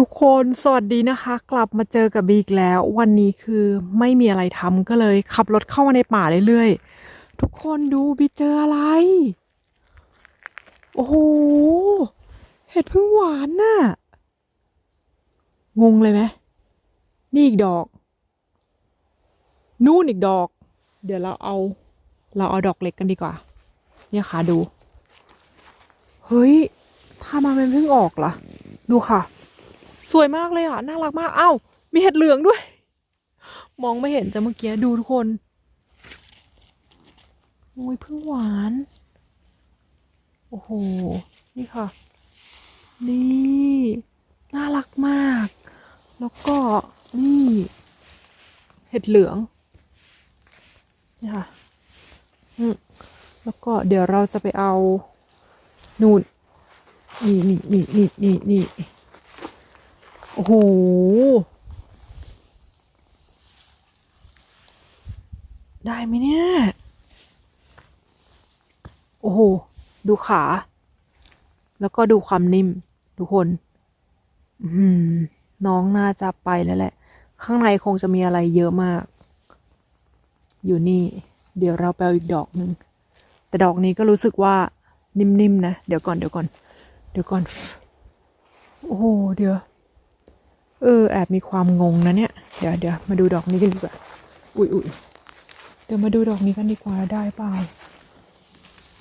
ทุกคนสวัสดีนะคะ กลับมาเจอกับบีกแล้ว วันนี้คือไม่มีอะไรทำก็เลย ขับรถเข้ามาในป่าเรื่อยๆ ทุกคนดูบีเจออะไร โอ้โห เห็ดพึ่งหวานน่ะ งงเลยไหมนี่อีกดอก นู่นอีกดอก เดี๋ยวเราเอา เราเอาดอกเล็กกันดีกว่า เนี่ยค่ะดู เฮ้ยถ้ามาเป็นพิ่งออกล่ะดูค่ะ สวยมากเลยอะ น่ารักมากเอ้ามีเห็ดเหลืองด้วย มองไม่เห็นจะเมื่อกี้ดูทุกคนโอ้ยพึ่งหวาน โอ้โห นี่ค่ะ นี่ น่ารักมาก แล้วก็นี่ เห็ดเหลือง นี่ค่ะ อืมแล้วก็เดี๋ยวเราจะไปเอา นูนนี่นี่นี่นี่นี่นี่ โอ้โหได้ไหมเนี่ย โอ้โห ดูขา แล้วก็ดูความนิ่ม ทุกคน อืม น้องน่าจะไปแล้วแหละ ข้างในคงจะมีอะไรเยอะมาก อยู่นี่ เดี๋ยวเราไปเอาอีกดอกหนึ่ง แต่ดอกนี้ก็รู้สึกว่านิ่มๆนะเดี๋ยวก่อน เดี๋ยวก่อน เดี๋ยวก่อน โอ้โห เดี๋ยว เออแอบมีความงงนะเนี่ย เดี๋ยวเดี๋ยวมาดูดอกนี้กันดีกว่า อุ้ยอุ้ยเดี๋ยวมาดูดอกนี้กันดีกว่าได้เปล่า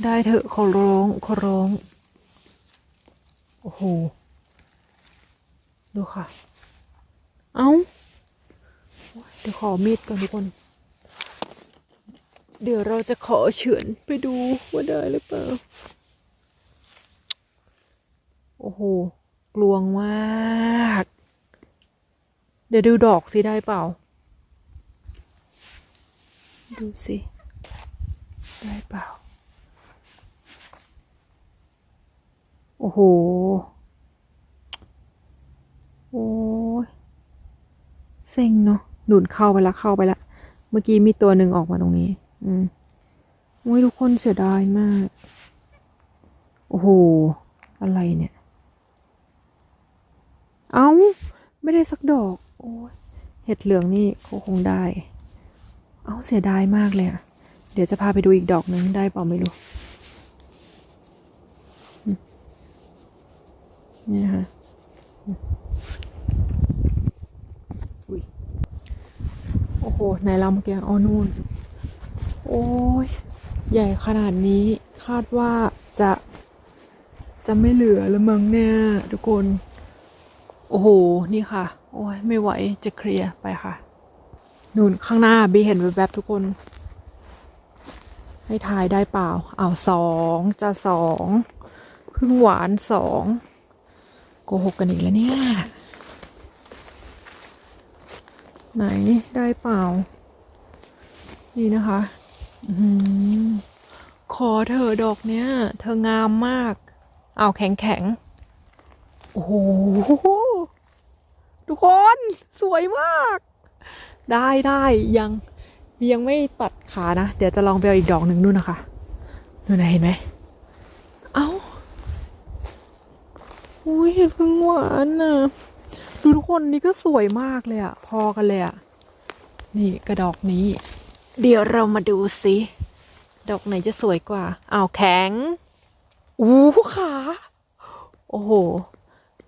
ได้เถอะขอร้องขอร้อง โอ้โห ดูค่ะ เอ้า เดี๋ยวขอมีดก่อนทุกคน เดี๋ยวเราจะขอเฉือนไปดูว่าได้หรือเปล่า โอ้โห กลวงมาก ดี๋ยวดูดอกสิได้เปล่า ดูสิ ได้เปล่า โอ้โห โอ้ยเซ็งเนาะหนุนเข้าไปละเข้าไปละ เมื่อกี้มีตัวหนึ่งออกมาตรงนี้ อืมโอ้ยทุกคนเสียดายมาก โอ้โห อะไรเนี่ย เอา้า ไม่ได้สักดอก โอ้ยเห็ดเหลืองนี่เขาคงได้ เอาเสียดายมากเลยอะเดี๋ยวจะพาไปดูอีกดอกหนึ่งได้เปล่าไม่รู้ นี่นะคะอุ้ยโอ้โหไหนเราเมื่อกี้อ๋อนู่น โอ้ยใหญ่ขนาดนี้คาดว่าจะจะไม่เหลือแล้วมั้งเนี่ยทุกคน โอ้โห นี่ค่ะ โอ้ยไม่ไหวจะเคลียร์ไปค่ะนู่นข้างหน้าบีเห็นแวบๆทุกคน ให้ทายได้เปล่าอ้าวสองจะสองพึ่งหวานสองโกหกกันอีกแล้วเนี่ย ไหนได้เปล่า นี่นะคะอือหือขอเธอดอกเนี้ย เธองามมากอ้าวแข็งแข็งโอ้โห ทุกคนสวยมาก ได้ได้ยังยังไม่ตัดขานะ เดี๋ยวจะลองไปเอาอีกดอกหนึ่งนู่นนะคะนู่นนะเห็นไหมเอ้าอุ้ยเห็ดพึ่งหวานน่ะดูทุกคนนี่ก็สวยมากเลยอะพอกันเลยอะนี่กระดอกนี้ เดี๋ยวเรามาดูสิดอกไหนจะสวยกว่าอ้าวแข็งอู้ขา โอ้โห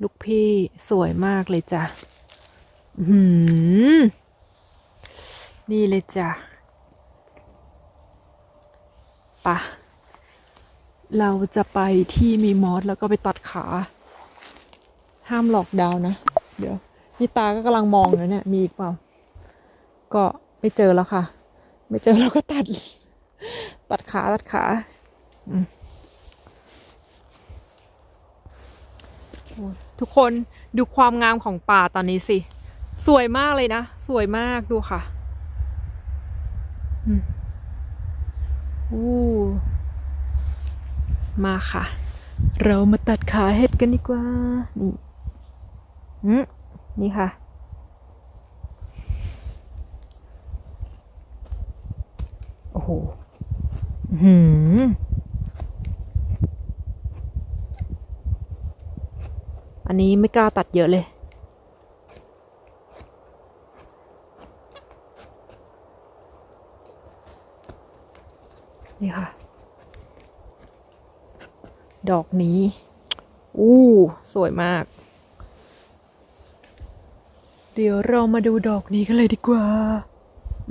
ลูกพี่สวยมากเลยจ้ะหือนี่เลยจ้ะปะเราจะไปที่มีมอสแล้วก็ไปตัดขา ห้ามหลอกดาวน์นะเดี๋ยวนี่ตาก็กำลังมองอยู่เนี่ย มีอีกเปล่า ก็ไม่เจอแล้วค่ะ ไม่เจอเราก็ตัด ตัดขา ตัดขา อืมโอ้ย ทุกคนดูความงามของป่าตอนนี้สิ สวยมากเลยนะ สวยมากดูค่ะอู้มาค่ะ เรามาตัดขาเห็ดกันดีกว่า นี่อืมนี่ค่ะ โอ้โห หือ อันนี้ไม่กล้าตัดเยอะเลย นี่ค่ะ ดอกนี้ อู้ สวยมาก เดี๋ยวเรามาดูดอกนี้กันเลยดีกว่า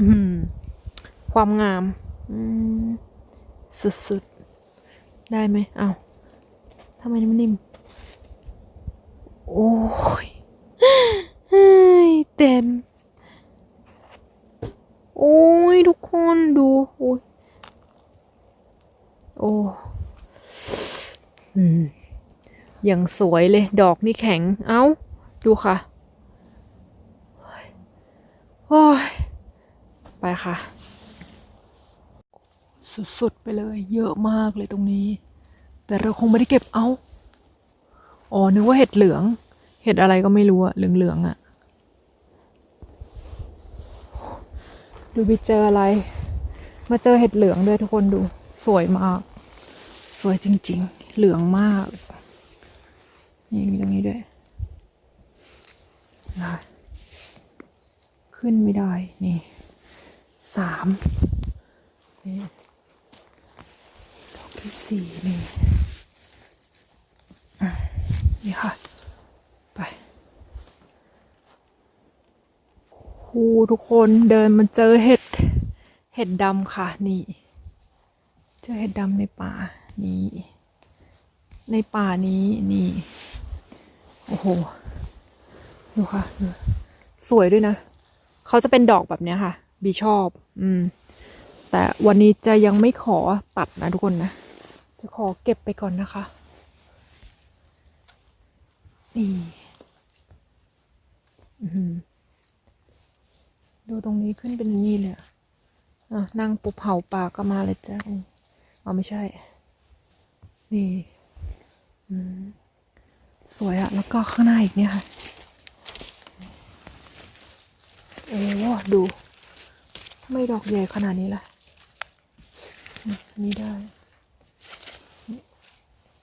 อืม ความงาม อืม สุดๆ ได้ไหมเอา้าทำไมนนิ่ม โอ้ยเฮ้ยเต็ม โอ้ยทุกคนดูโอ้ยโอ้อย่างสวยเลย ดอกนี่แข็ง เอ้า ดูค่ะโอ้ยไปค่ะ สุดๆไปเลย เยอะมากเลยตรงนี้ แต่เราคงไม่ได้เก็บเอา อ๋อ นึกว่าเห็ดเหลือง เห็ดอะไรก็ไม่รู้อะเหลืองๆอะดูไปเจออะไร มาเจอเห็ดเหลืองด้วยทุกคนดู สวยมาก สวยจริง ๆ เหลืองมาก นี่มีตรงนี้ด้วยขึ้นไม่ได้ นี่สามนี่ดอกที่สี่นี่ นี่ค่ะ ไปคูทุกคนเดินมาเจอเห็ด เห็ดดำค่ะ นี่ เจอเห็ดดำในป่า นี่ ในป่านี้ นี่ โอ้โห ดูค่ะ สวยด้วยนะ เขาจะเป็นดอกแบบเนี้ยค่ะ บีชอบ อืม แต่วันนี้จะยังไม่ขอตัดนะทุกคนนะ จะขอเก็บไปก่อนนะคะ นี่ดูตรงนี้ขึ้นเป็นนี่เลยอะนั่งปุบเผาปากก็มาเลยจ้าเอไม่ใช่ นี่สวยอะแล้วก็ข้างหน้าอีกเนี่ยค่ะ โอ้ดูทำไมดอกใหญ่ขนาดนี้ล่ะ นี่ได้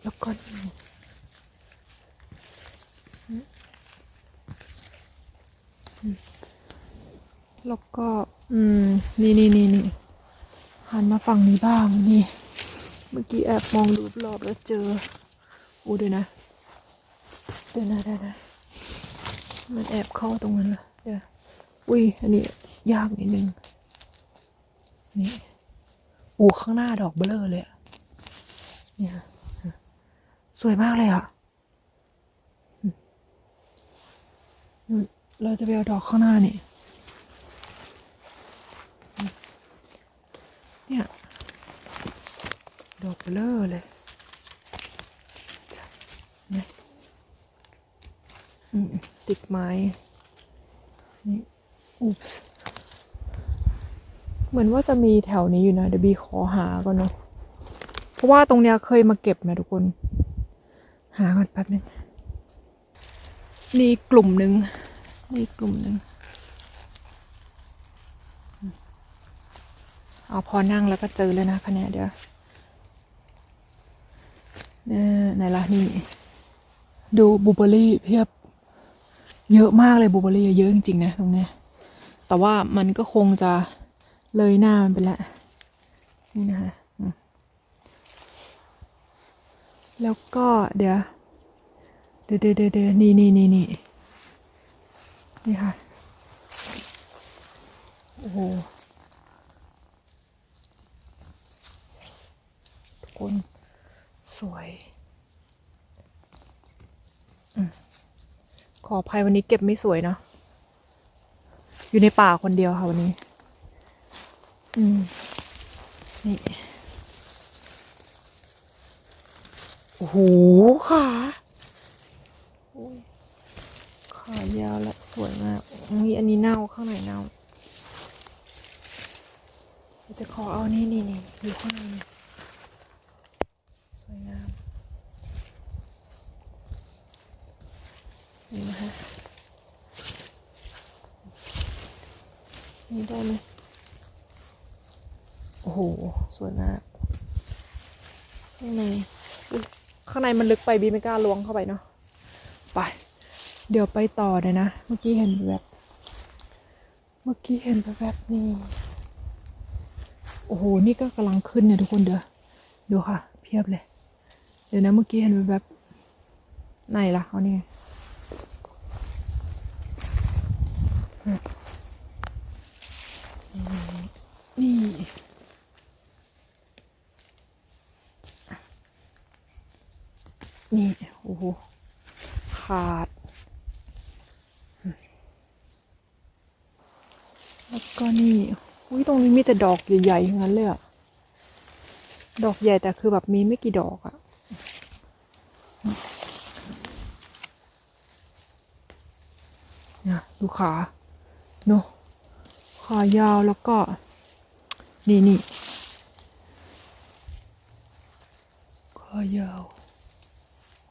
แล้วก็นี่อืมอืม แล้วก็ อืม นี่นี่นี่นี่หันมาฝั่งนี้บ้างนี่ เมื่อกี้แอบมองรูปรอบแล้วเจออู้ด้วยนะเดี๋ยวนะเดี๋ยวนะมันแอบเข้าตรงนั้นละเดี๋ยวอุ้ยอันนี้ยากนิดนึง นี่อูข้างหน้าดอกเบลอเลยอะเนี่ยสวยมากเลยอะอืมอืม เราจะไปเอาดอกข้างหน้านี่ เนี่ย ดอกเบลอเลยนี่ติดไม้ นี่ อุ๊บเหมือนว่าจะมีแถวนี้อยู่นะเดี๋ยวบีขอหาก่อนเนาะ เพราะว่าตรงเนี้ยเคยมาเก็บนะทุกคน หาก่อนแป๊บนึงนี่กลุ่มหนึ่ง นี่กลุ่มหนึ่งเอาพอนั่งแล้วก็เจอแล้วนะคะเนี่ยเดี๋ยวเนี่ยไหนล่ะนี่ ดูบูเบอรี่เพียบเยอะมากเลยบูเบอรี่เยอะจริงๆนะตรงเนี้ยแต่ว่ามันก็คงจะเลยหน้ามันไปแล้วนี่นะคะแล้วก็เดี๋ยว เดี๋ยวเดี๋ยวเดี๋ยวเดี๋ยวนี่นี่นี่นี่ นี่ค่ะ โอ้โหทุกคนสวยอขออภัยวันนี้เก็บไม่สวยเนาะอยู่ในป่าคนเดียวค่ะวันนี้ อืม นี่ โอ้โหขาโอ้ย ขายาวและสวยมากมีอันนี้เน่าข้างในเน่าจะขอเอานี่นี่นี่อยู่ข้างในนี่สวยงามนี่นะคะนี่ได้ไหมโอ้โห สวยมากข้างในข้างในมันลึกไปบีไม่กล้าล้วงเข้าไปเนาะไป เดี๋ยวไปต่อเลยนะ เมื่อกี้เห็นแบบ เมื่อกี้เห็นแบบแบบนี้โอ้โห นี่ก็กำลังขึ้นเนี่ยทุกคนเดี๋ยวดูค่ะ เพียบเลย เดี๋ยวนะเมื่อกี้เห็นแบบไหนล่ะเอานี่ไงนี่ นี่ โอ้โห ขาด แล้วก็นี่ อุ้ยตรงนี้มี แต่ดอกใหญ่ๆทั้งนั้นเลยอะดอกใหญ่แต่คือแบบมีไม่กี่ดอกอะนี่ดูขาเนอะขายาวแล้วก็ นี่นี่ขายาว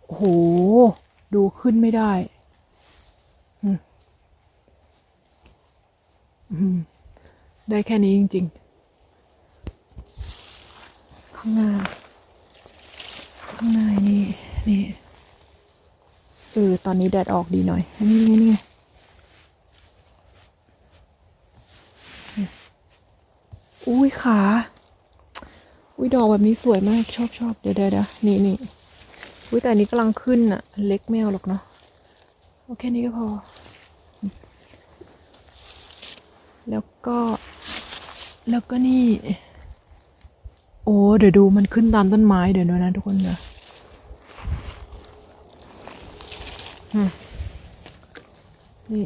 โอ้โห ดูขึ้นไม่ได้ อืมอืม ได้แค่นี้จริง ๆ ข้างหน้า ข้างหน้านี่นี่เออตอนนี้แดดออกดีหน่อยนี่ไงนี่ไงนี่อุ้ยขา อุ้ยดอกแบบนี้สวยมากชอบชอบเดี๋ยวเดี๋ยวเดี๋ยวนี่นี่อุ้ยแต่อันนี้กำลังขึ้นอะเล็กไม่เอาหรอกเนาะโอเคนี้ก็พอ แล้วก็ แล้วก็นี่ โอ้เดี๋ยวดูมันขึ้นตามต้นไม้เดี๋ยวนะทุกคนเดี๋ยวนี่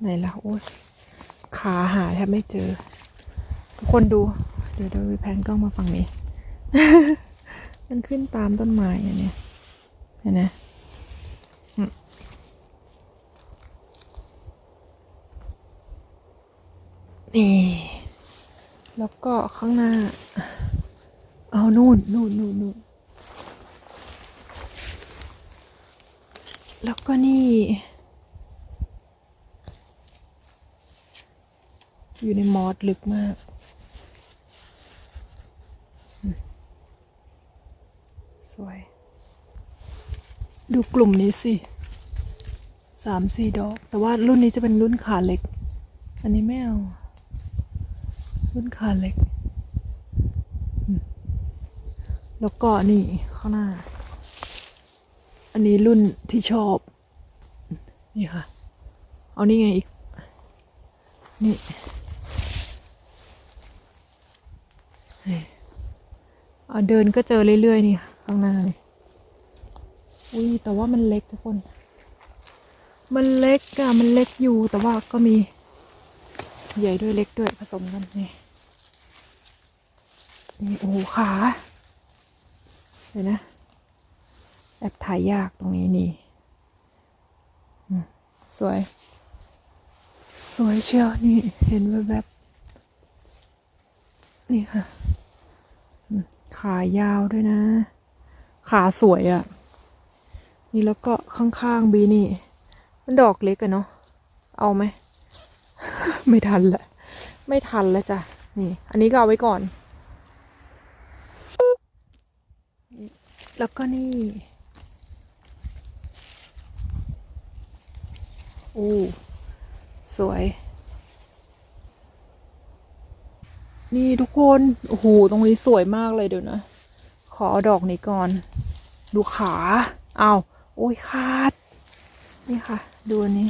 ไหนล่ะโอ้ยขาหาแทบไม่เจอ ทุกคนดู เดี๋ยวเดี๋ยวแพนกล้องมาฝั่งนี้ มันขึ้นตามต้นไม้อันเนี้ยเห็นไหม นี่ แล้วก็ข้างหน้า เอานู่นนู่นนู่นนู่นแล้วก็นี่ อยู่ในมอสลึกมาก สวย ดูกลุ่มนี้สิสามสี่ดอก แต่ว่ารุ่นนี้จะเป็นรุ่นขาเล็ก อันนี้ไม่เอา รุ่นขาเล็ก แล้วก็นี่ข้างหน้า อันนี้รุ่นที่ชอบ นี่ค่ะ เอานี่ไงอีก นี่เดินก็เจอเรื่อยๆนี่ข้างหน้านี่อุ้ยแต่ว่ามันเล็กทุกคน มันเล็กอะมันเล็กอยู่แต่ว่าก็มี ใหญ่ด้วยเล็กด้วยผสมกันนี่ นี่โอ้ขาเดี๋ยวนะแอบถ่ายยากตรงนี้นี่สวย สวยเชียวนี่เห็นแบบแบบนี่ค่ะ ขายาวด้วยนะ ขาสวยอะ่ะ นี่แล้วก็ข้างๆบีนี่ มันดอกเล็กอะเนาะเอาไหม ไม่ทันละ ไม่ทันแล้วจ้ะ นี่ อันนี้ก็เอาไว้ก่อน แล้วก็นี่ โอ้ สวย นี่ทุกคน โอ้โห ตรงนี้สวยมากเลยเดี๋ยวนะ ขอดอกนี้ก่อน ดูขา เอาโอ้ยขาด นี่ค่ะ ดูอันนี้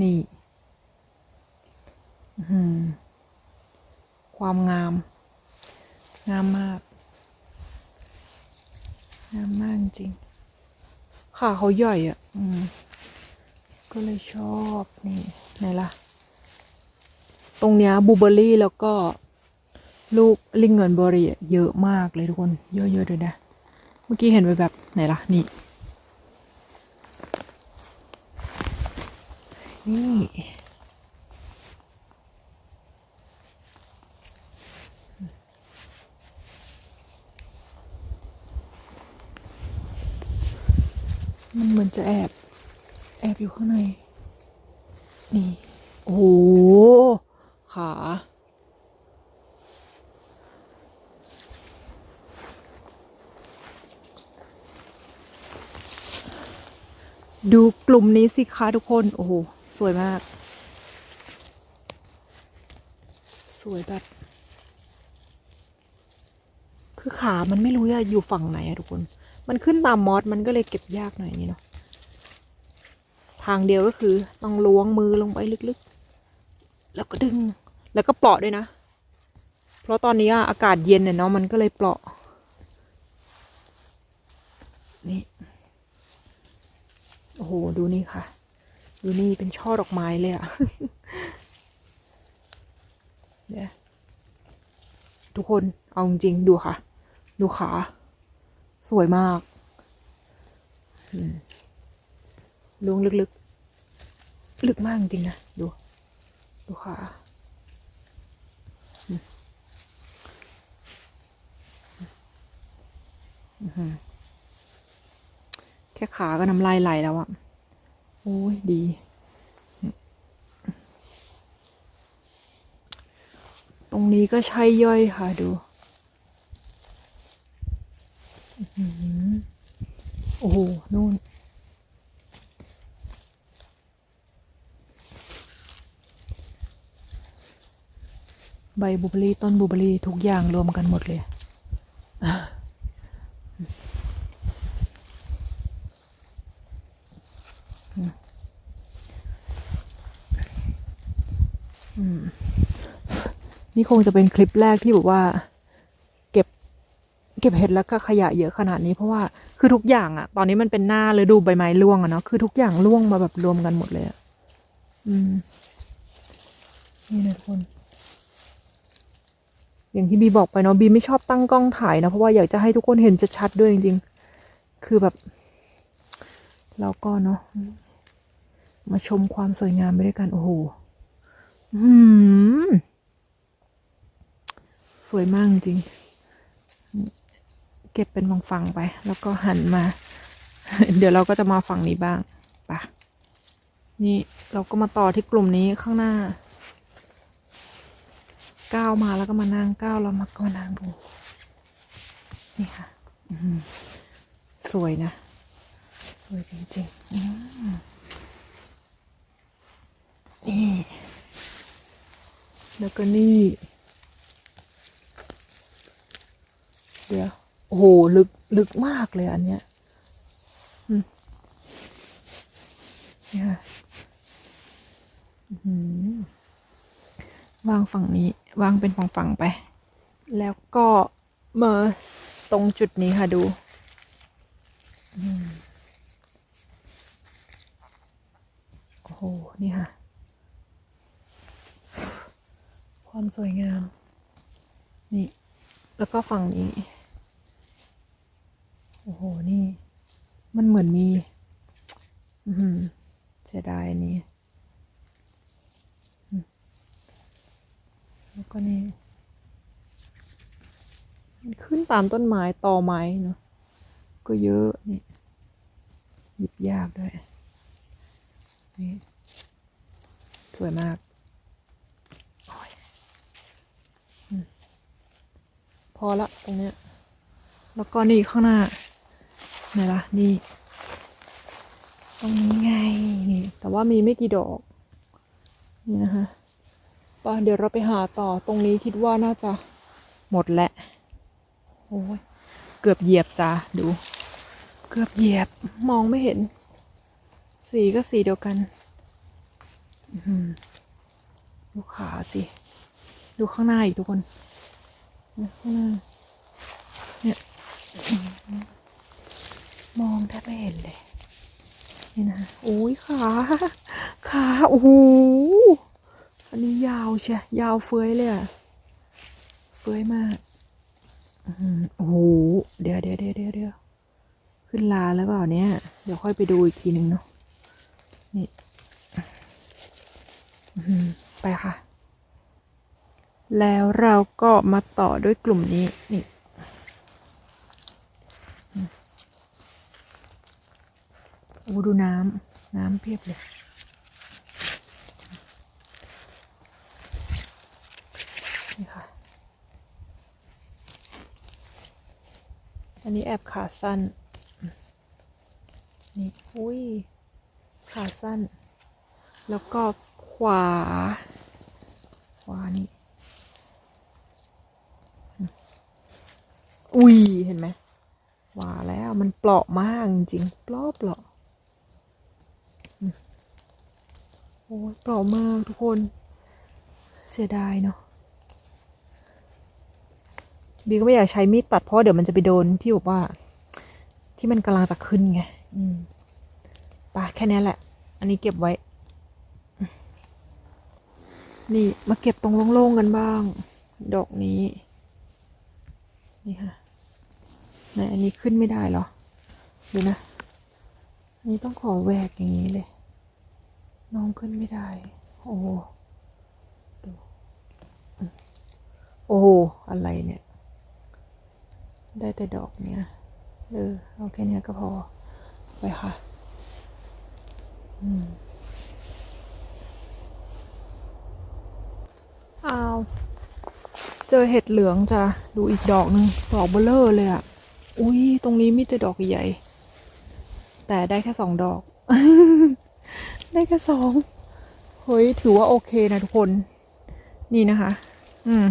นี่ อื้อหือ ความงาม งามมาก งามมากจริงขาเขาใหญ่อะ่ะ อืม ก็เลยชอบนี่ไหนล่ะ ตรงเนี้ยบูเบอรี่แล้วก็ ลูกลิงเงินเบอรี่เยอะมากเลยทุกคน เยอะๆเลยนะ เมื่อกี้เห็นไปแบบไหนล่ะ นี่ นี่ มันเหมือนจะแอบ แอบอยู่ข้างใน นี่ โอ้โห ขา ดูกลุ่มนี้สิคะทุกคน โอ้โห สวยมาก สวยแบบ คือขามันไม่รู้จะอยู่ฝั่งไหนอะทุกคนมันขึ้นตามมอสมันก็เลยเก็บยากหน่อยนี่เนาะ ทางเดียวก็คือต้องล้วงมือลงไปลึกๆ แล้วก็ดึง แล้วก็เปาะด้วยนะ เพราะตอนนี้อากาศเย็นเนี่ยเนาะมันก็เลยเปาะ นี่ โอ้โห ดูนี่ค่ะ ดูนี่เป็นช่อดอกไม้เลยอะเนี่ยทุกคนเอาจริงๆดูค่ะ ดูขา สวยมากอืม ล้วงลึกๆ ลึกมากจริงนะ ดู ดูขาแค่ขาก็น้ำลายไหลแล้วอะโอ้ยดี ตรงนี้ก็ใช่ย่อยค่ะดูโอ้โหนู่น ใบบูเบอรี่ต้นบูเบอรี่ทุกอย่างรวมกันหมดเลยอืมนี่คงจะเป็นคลิปแรกที่แบบว่า เก็บ เก็บเห็ดแล้วก็ขยะเยอะขนาดนี้เพราะว่าคือทุกอย่างอะตอนนี้มันเป็นหน้าฤดูใบไม้ร่วงอะเนาะคือทุกอย่างร่วงมาแบบรวมกันหมดเลยอะอืมนี่นะทุกคน อย่างที่บีบอกไปเนาะบีไม่ชอบตั้งกล้องถ่ายนะเพราะว่าอยากจะให้ทุกคนเห็นชัดๆด้วยจริงๆ คือแบบเราก็เนาะมาชมความสวยงามไปด้วยกัน โอ้โหสวยมากจริง เก็บเป็นฝั่งไป แล้วก็หันมา เดี๋ยวเราก็จะมาฝั่งนี้บ้างปะนี่เราก็มาต่อที่กลุ่มนี้ข้างหน้า ก้าวมาแล้วก็มานั่งก้าวแล้วมาก็มานั่งดู นี่ค่ะสวยนะ สวยจริงๆนี่แล้วก็นี่ เดี๋ยวโอ้โหลึกลึกมากเลยอันเนี้ยนี่ค่ะอื้อหือ วางฝั่งนี้ วางเป็นฝั่งๆไป แล้วก็มาตรงจุดนี้ค่ะดูอโอ้โห นี่ค่ะ ความสวยงาม นี่ แล้วก็ฝั่งนี้ โอ้โห นี่ มันเหมือนมีอือหือเสียดายอันนี้อืม แล้วก็นี่มันขึ้นตามต้นไม้ตอไม้เนาะก็เยอะนี่หยิบยากด้วยนี่สวยมากพอละตรงเนี้ยแล้วก็นี่ข้างหน้าไหนล่ะนี่ ตรงนี้ไงนี่แต่ว่ามีไม่กี่ดอก นี่นะคะ ป่ะเดี๋ยวเราไปหาต่อตรงนี้คิดว่าน่าจะหมดแหละ โอ้ยเกือบเหยียบจ้าดู เกือบเหยียบมองไม่เห็น สีก็สีเดียวกันอื้อหือดูขาสิ ดูข้างหน้าอีกทุกคนข้างหน้าเนี่ยมองแทบไม่เห็นเลย นี่นะโอ้ยขา ขา โอ้โห อันนี้ยาวเชียยาวเฟ้ยเลยอะเฟ้ยมากอื้อหือโอ้โหเดี๋ยวเดี๋ยวเดี๋ยวเดี๋ยวเดี๋ยวขึ้นลาแล้วเปล่าเนี่ย เดี๋ยวค่อยไปดูอีกทีหนึ่งเนาะ นี่อื้อหือไปค่ะ แล้วเราก็มาต่อด้วยกลุ่มนี้ นี่อืมโอ้ดูน้ำ น้ำเพียบเลย นี่ค่ะ อันนี้แอบขาสั้น นี่ อุ้ย ขาสั้น แล้วก็ขวา ขวานี่ อุ้ย เห็นไหมว่าแล้วมันเปราะมากจริงๆเปราะเปราะโอ้ยเปราะมากทุกคน เสียดายเนาะ บีก็ไม่อยากใช้มีดตัดเพราะเดี๋ยวมันจะไปโดนที่บอกว่า ที่มันกำลังจะขึ้นไง อืมไปแค่นี้แหละ อันนี้เก็บไว้ นี่มาเก็บตรงโล่งๆกันบ้าง ดอกนี้ นี่ค่ะไหนอันนี้ขึ้นไม่ได้เหรอ ดูนะอันนี้ต้องขอแหวกอย่างนี้เลย น้องขึ้นไม่ได้ โอ้โหดูอืมโอ้โห อะไรเนี่ย ได้แต่ดอกเนี้ยเออ เอาแค่เนี้ยก็พอ ไปค่ะ อืมอ้าว เจอเห็ดเหลืองจ้ะ ดูอีกดอกหนึ่งดอกเบลเลอร์เลยอะ่ะ อุ้ย ตรงนี้มีแต่ดอกใหญ่ แต่ได้แค่สองดอก ได้แค่สอง เฮ้ย ถือว่าโอเคนะทุกคน นี่นะคะ อืม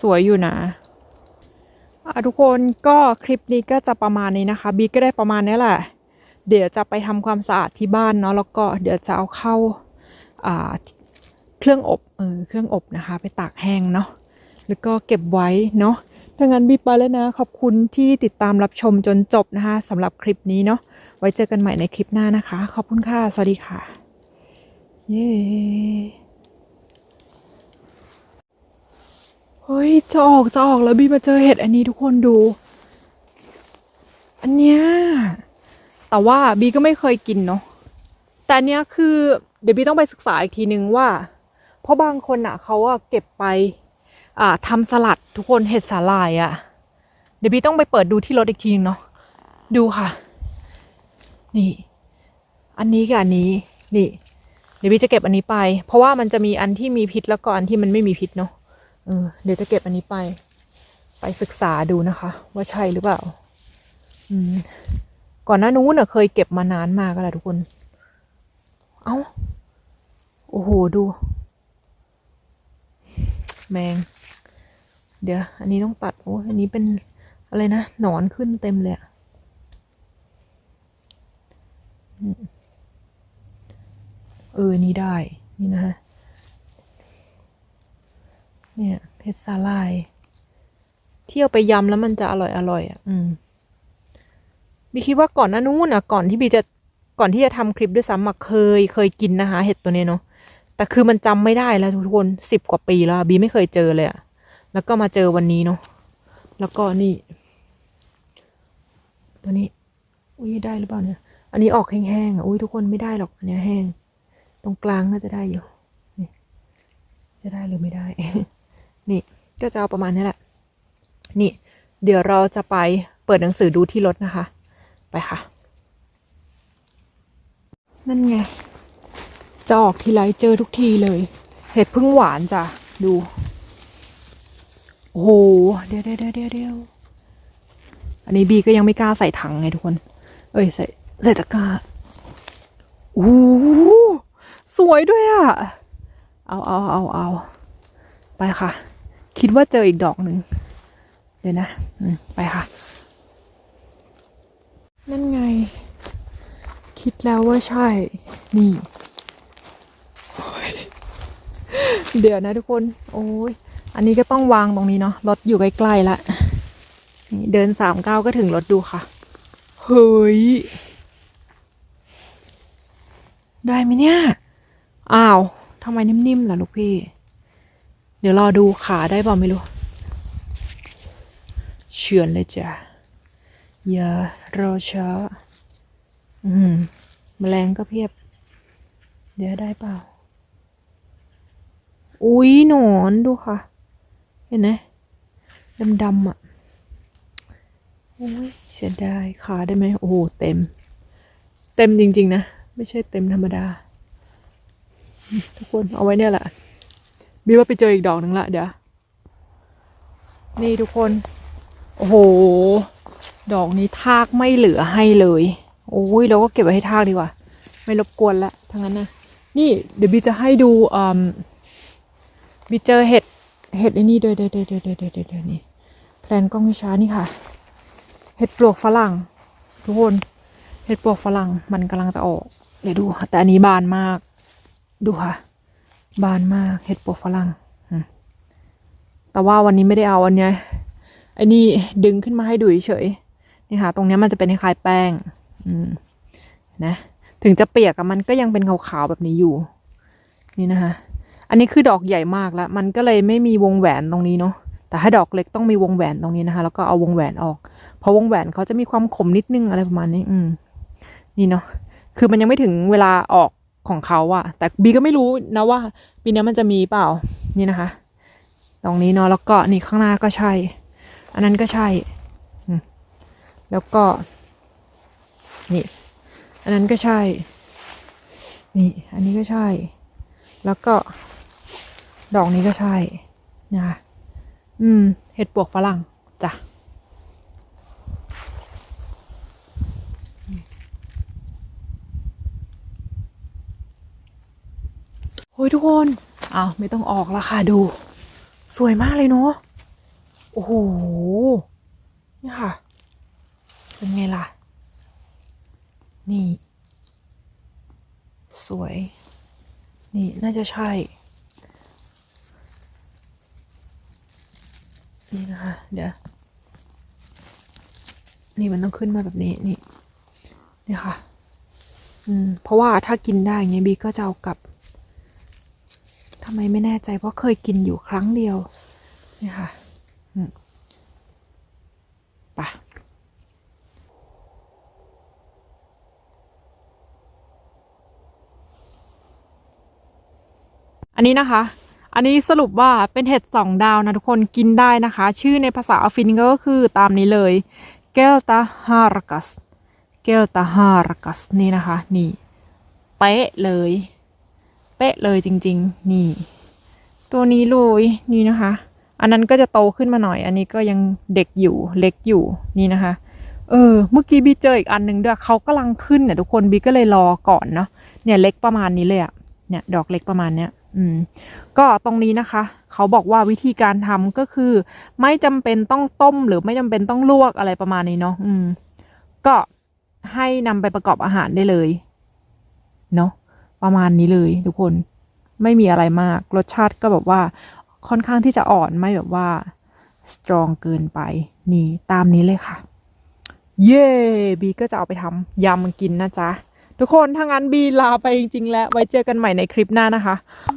สวยอยู่นะ ทุกคนก็คลิปนี้ก็จะประมาณนี้นะคะบีก็ได้ประมาณนี้แหละ เดี๋ยวจะไปทำความสะอาดที่บ้านเนาะแล้วก็เดี๋ยวจะเอาเข้าเครื่องอบเออเครื่องอบนะคะ ไปตากแห้งเนาะแล้วก็เก็บไว้เนาะถ้างั้นบีไปแล้วนะ ขอบคุณที่ติดตามรับชมจนจบนะคะสำหรับคลิปนี้เนาะไว้เจอกันใหม่ในคลิปหน้านะคะ ขอบคุณค่ะ สวัสดีค่ะ เย้ ฮ้ยจะออกจะออกแล้วบีมาเจอเห็ดอันนี้ทุกคนดู อันเนี้ยแต่ว่าบีก็ไม่เคยกินเนาะแต่อันเนี้ยคือเดี๋ยวบีต้องไปศึกษาอีกทีนึงว่า เพราะบางคนอะเขาอะเก็บไป อ่าทำสลัดทุกคนเห็ดสาลายอะเดี๋ยวพี่ต้องไปเปิดดูที่รถอีกทีนึงเนาะดูค่ะ นี่ อันนี้กับอันนี้ นี่ เดี๋ยวพี่จะเก็บอันนี้ไป เพราะว่ามันจะมีอันที่มีพิษแล้วก็อันที่มันไม่มีพิษเนาะ เออเดี๋ยวจะเก็บอันนี้ไป ไปศึกษาดูนะคะ ว่าใช่หรือเปล่า อืม ก่อนหน้านู้นน่ะเคยเก็บมานานมากแล้วทุกคน เอ้า โอ้โห ดู แมง เดี๋ยว อันนี้ต้องตัด โอ้อันนี้เป็นอะไรนะ หนอนขึ้นเต็มเลยอะเออ นี่ได้ นี่นะฮะ เนี่ยเพชรสาลาย เที่ยวไปยำแล้วมันจะอร่อยอร่อยอะ อืมบีคิดว่าก่อนหน้านู้นนะก่อนที่บีจะก่อนที่จะทำคลิปด้วยซ้ำอะเคย เคยกินนะคะ เห็ดตัวนี้เนาะแต่คือมันจำไม่ได้แล้วทุกคนสิบกว่าปีแล้วบีไม่เคยเจอเลยอะแล้วก็มาเจอวันนี้เนาะแล้วก็นี่ ตัวนี้ อุ้ยได้หรือเปล่าเนี่ย อันนี้ออกแห้งๆอะอุ้ยทุกคนไม่ได้หรอกอันนี้แห้ง ตรงกลางน่าจะได้อยู่นี่จะได้หรือไม่ได้ นี่ก็จะเอาประมาณนี้แหละ นี่ เดี๋ยวเราจะไปเปิดหนังสือดูที่รถนะคะ ไปค่ะ นั่นไงจะออกทีไรเจอทุกทีเลย เห็ดพึ่งหวานจ้ะ ดู โอ้โห เดี๋ยวเดี๋ยวเดี๋ยวเดี๋ยวเดี๋ยวอันนี้บีก็ยังไม่กล้าใส่ถังไงทุกคน เอ้ยใส่ใส่ตะกร้าโอ้โหสวยด้วยอะ เอาเอาเอาเอาไปค่ะ คิดว่าเจออีกดอกหนึ่ง เดี๋ยวนะไปค่ะ นั่นไง คิดแล้วว่าใช่ นี่ เดี๋ยวนะทุกคน โอ้ย อันนี้ก็ต้องวางตรงนี้เนาะ รถอยู่ใกล้ๆละ เดินสามเก้าก็ถึงรถดูค่ะ เฮ้ย ได้ไหมเนี่ย อ้าว ทำไมนิ่มๆล่ะลูกพี่ เดี๋ยวรอดูขาได้เปล่าไม่รู้ เฉือนเลยจ้ะ อย่ารอช้า อืมแมลงก็เพียบ เดี๋ยวได้เปล่า อุ้ยหนอนดูค่ะ เห็นไหมดำๆอะโอ้ยเสียดายขาได้ไหมโอ้โหเต็ม เต็มจริง ๆ นะ ไม่ใช่เต็มธรรมดา ทุกคนเอาไว้เนี่ยแหละ บีว่าไปเจออีกดอกหนึ่งละเดี๋ยว นี่ทุกคน โอ้โห ดอกนี้ทากไม่เหลือให้เลย โอ้ยเราก็เก็บไว้ให้ทากดีกว่า ไม่รบกวนละทั้งนั้นนะนี่เดี๋ยวบีจะให้ดูอืมบีเจอเห็ด เห็ดไอ้นี่เดี๋ยวเดี๋ยวเดี๋ยวเดี๋ยวเดี๋ยวเดี๋ยวเดี๋ยวนี่แพลนกล้องวิชานี่ค่ะ เห็ดปลวกฝรั่ง ทุกคน เห็ดปลวกฝรั่งมันกำลังจะออก เดี๋ยวดูแต่อันนี้บานมาก ดูค่ะ บานมากเห็ดปวกฝรั่งแต่ว่าวันนี้ไม่ได้เอาอันเนี้ยไอ้นี่ดึงขึ้นมาให้ดูเฉยนี่ค่ะ ตรงเนี้ยมันจะเป็นคล้ายแป้ง อืม นะ ถึงจะเปียกอะมันก็ยังเป็นขาวๆแบบนี้อยู่ นี่นะคะ อันนี้คือดอกใหญ่มากแล้ว มันก็เลยไม่มีวงแหวนตรงนี้เนาะ แต่ถ้าดอกเล็กต้องมีวงแหวนตรงนี้นะคะ แล้วก็เอาวงแหวนออก เพราะวงแหวนเขาจะมีความขมนิดนึงอะไรประมาณนี้ อืม นี่เนาะ คือมันยังไม่ถึงเวลาออก ของเขาอะแต่บีก็ไม่รู้นะว่าปีนี้มันจะมีเปล่านี่นะคะ ตรงนี้เนาะแล้วก็นี่ข้างหน้าก็ใช่ อันนั้นก็ใช่แล้วก็ นี่ อันนั้นก็ใช่ นี่ อันนี้ก็ใช่ แล้วก็ ดอกนี้ก็ใช่นะคะอืม เห็ดปวกฝรั่งจ้ะ โอ้ยทุกคนอ้าวไม่ต้องออกละค่ะดู สวยมากเลยเนาะโอ้โหนี่ค่ะ เป็นไงล่ะ นี่ สวย นี่น่าจะใช่ นี่นะคะ เดี๋ยว นี่มันต้องขึ้นมาแบบนี้นี่นี่ค่ะ อืม เพราะว่าถ้ากินได้ไงบีก็จะเอากลับ ทำไมไม่แน่ใจเพราะเคยกินอยู่ครั้งเดียว นี่ค่ะไปะอันนี้นะคะ อันนี้สรุปว่าเป็นเห็ดสองดาวนะทุกคนกินได้นะคะ ชื่อในภาษาอฟินก็คือตามนี้เลยเกลตาฮาร์กัสเกลตาฮาร์กัสนี่นะคะ นี่ เป๊ะเลย ป๊ะเลยจริง ๆ นี่ ตัวนี้เลยนี่นะคะ อันนั้นก็จะโตขึ้นมาหน่อย อันนี้ก็ยังเด็กอยู่เล็กอยู่นี่นะคะ เออ เมื่อกี้บีเจออีกอันหนึ่งด้วยเขากำลังขึ้นเนี่ยทุกคนบีก็เลยรอก่อนเนาะเนี่ยเล็กประมาณนี้เลยอะเนี่ยดอกเล็กประมาณเนี้ยอืมก็ตรงนี้นะคะ เขาบอกว่าวิธีการทำก็คือ ไม่จำเป็นต้องต้ม หรือไม่จำเป็นต้องลวกอะไรประมาณนี้เนาะอืม ก็ให้นำไปประกอบอาหารได้เลย เนาะ ประมาณนี้เลยทุกคนไม่มีอะไรมาก รสชาติก็แบบว่าค่อนข้างที่จะอ่อนไม่แบบว่าสตรองเกินไป นี่ตามนี้เลยค่ะ เย้บีก็จะเอาไปทำยำกินนะจ๊ะ ทุกคนถ้างั้นบีลาไปจริง ๆ แล้ว ไว้เจอกันใหม่ในคลิปหน้านะคะ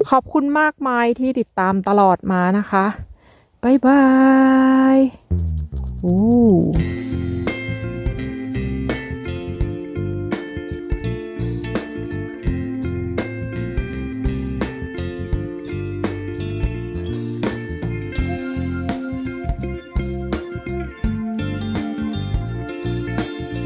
ขอบคุณมากมายที่ติดตามตลอดมานะคะ บ๊ายบายอู้